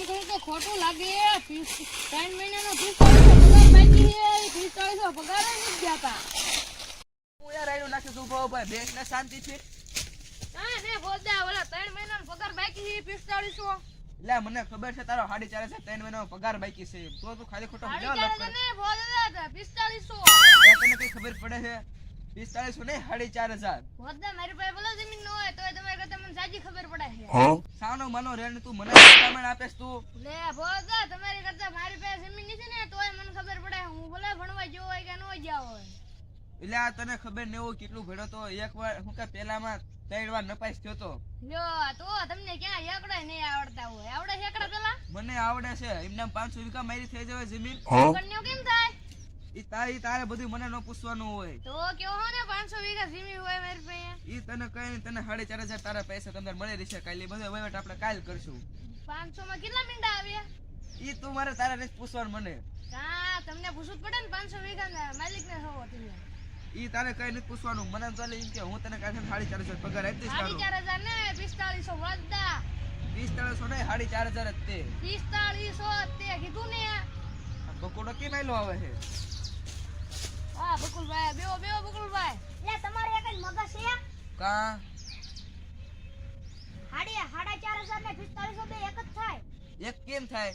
કામ કરું તો ખોટું લાગે. ત્રણ મહિનાનો પિસ્તાળીસો પગાર બાકી છે. પિસ્તાળીસો પગાર નથી જાતા હું યાર રાયડું નાખી છું ઊભો ઊભો. બેંક ને શાંતિ છે? હા ને બોલતા ઓલા ત્રણ મહિનાનો પગાર બાકી છે પિસ્તાળીસો એટલે મને ખબર છે તારો સાડી ચાર હજાર ત્રણ મહિનાનો પગાર બાકી છે. તો તું ખાલી ખોટો સાડી ચાર ને બોલતા પિસ્તાળીસો તને કઈ ખબર પડે છે? પિસ્તાળીસો નહીં સાડી ચાર હજાર. મારી પાસે બોલો જમીન ન હોય તોય તમારી કરતા મને સાચી ખબર પડે છે. સાનો મનો રે ને તું મને ભલામણ આપેસ તું. લે બોલતા તમારી કરતા મારી પાસે જમીન નથી ને તોય મને ખબર પડે હું ભલે ભણવા જો હોય કે ન જાવ હોય. એટલે આ તને ખબર ને એવું કેટલું ભેડો તો? એક વાર હું કે પેલામાં ત્રણ વાર નપાસ થયો તો. લ્યો તો તમને ક્યાં એકડા નહીં આવડતા હોય? આવડે છે એકડા પેલા? મને આવડે છે. એમને પાંચસો વીઘા મારી થઈ જવાય જમીન. કન્યો કેમ થાય? ઈ તારી તારે બધું મને ન પૂછવાનું હોય. તો કેવો હો ને 500 વીઘા જમીન હોય મારી પાસે? ઈ તને કઈ નહીં તને સાડી ચાર હજાર તારા પૈસા તમને મળી રહેશે કાલે. બધો વહીવટ આપણે કાલ કરશું. 500 માં કેટલા મીંડા આવ્યા? ઈ તું મારે તારા નથી પૂછવાનું મને. હા તમને પૂછવું પડે ને 500 વીઘા માલિક ને હોવો તમે. ઈ તારે કઈ નથી પૂછવાનું. મને તો એમ કે હું તને કાલે સાડી ચાર હજાર પગાર આપી દઈશ સાડી ચાર હજાર ને પિસ્તાળીસો વધતા પિસ્તાળીસો ને સાડી ચાર હજાર જ તે. પિસ્તાળીસો તે કીધું ને. બકોડો કેમ આયલો આવે છે. હા બકુલભાઈ બેવો બેવો બકુલભાઈ લે તમારે એક જ મગજ છે કા? હાડી સાડા ચાર હજાર ને પિસ્તાળીસો બે એક જ થાય. એક કેમ થાય?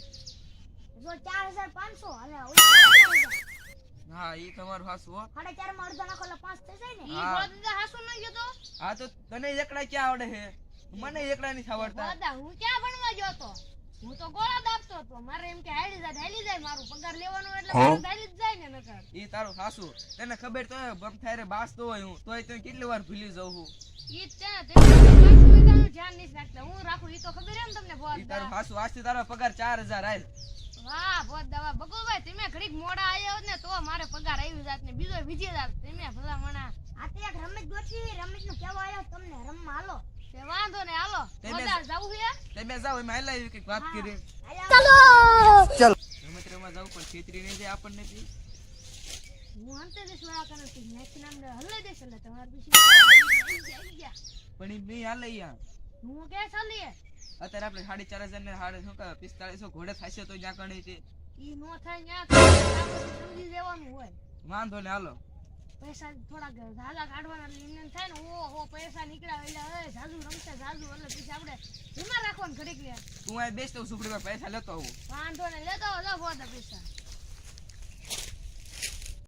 જો ચાર હજાર પાંચસો અને હા ઈ તમારું હાસુ હો. સાડા ચારમાં અડધો નાખો એટલે પાંચ થઈ જાય ને. ઈ બોલતા હાસુ ન ગયો તો? હા તો તને એકડા ક્યાં આવડે હે મને એકડા નથી આવડતા. હું ક્યાં ભણવા ગયો તો? હું તો ગોળા દાબતો હતો. મારે એમ કે હાલી જાય હાલી જાય મારું પગાર લેવાનો એટલે મારું હાલી જ જાય ને નકર. ઈ તારું સાસુ. તને ખબર તો બમ થાય રે બાસ તો હોય હું. તોય તો કેટલી વાર ભૂલી જઉં હું. ઈ છે તે પાંચસો ધ્યાન નથી રાખતા. હું રાખું ઈ તો ખબર એમ તમને બોલ ઈ તારું સાસુ આજથી તારો પગાર ચાર હજાર આય વાહ બોત દવા. બકુલભાઈ તમે ઘડીક મોડા આવ્યો ને તો મારે પગાર આવી જાત ને. બીજો બીજી જાત તમે ભલા મણા આ તે એક રમત ગોઠવી રમતનું કેવો આવ્યો તમને રમવા હાલો તે વાંધો ને હાલો તમે- જાઓ એમાં હલાવી કંઈક વાત કરી. ચાલો! જાવ પણ છેતરી નહીં જાય આપણને. હું અંતે નામ તમારે પણ નહીં હાલે હું કે ચાલીએ અત્યારે આપણે સાડી ચાર હજાર ને સાડી શું કહે પિસ્તાળીસો ઘોડે થશે તો જ્યાં કણે છે. ઈ નો થાય સમજી હોય. વાંધો ને હાલો. પૈસા થોડાક ઝાઝા કાઢવાના એમને થાય ને ઓહો હો પૈસા નીકળ્યા એટલે હવે ઝાઝુ રમશે ઝાઝુ. એટલે પછી આપણે ધીમા રાખવાનું ઘડીક તું અહીં બેસતો સુખડીમાં પૈસા લેતો આવું. વાંધો ને લેતો આવો, પૈસા.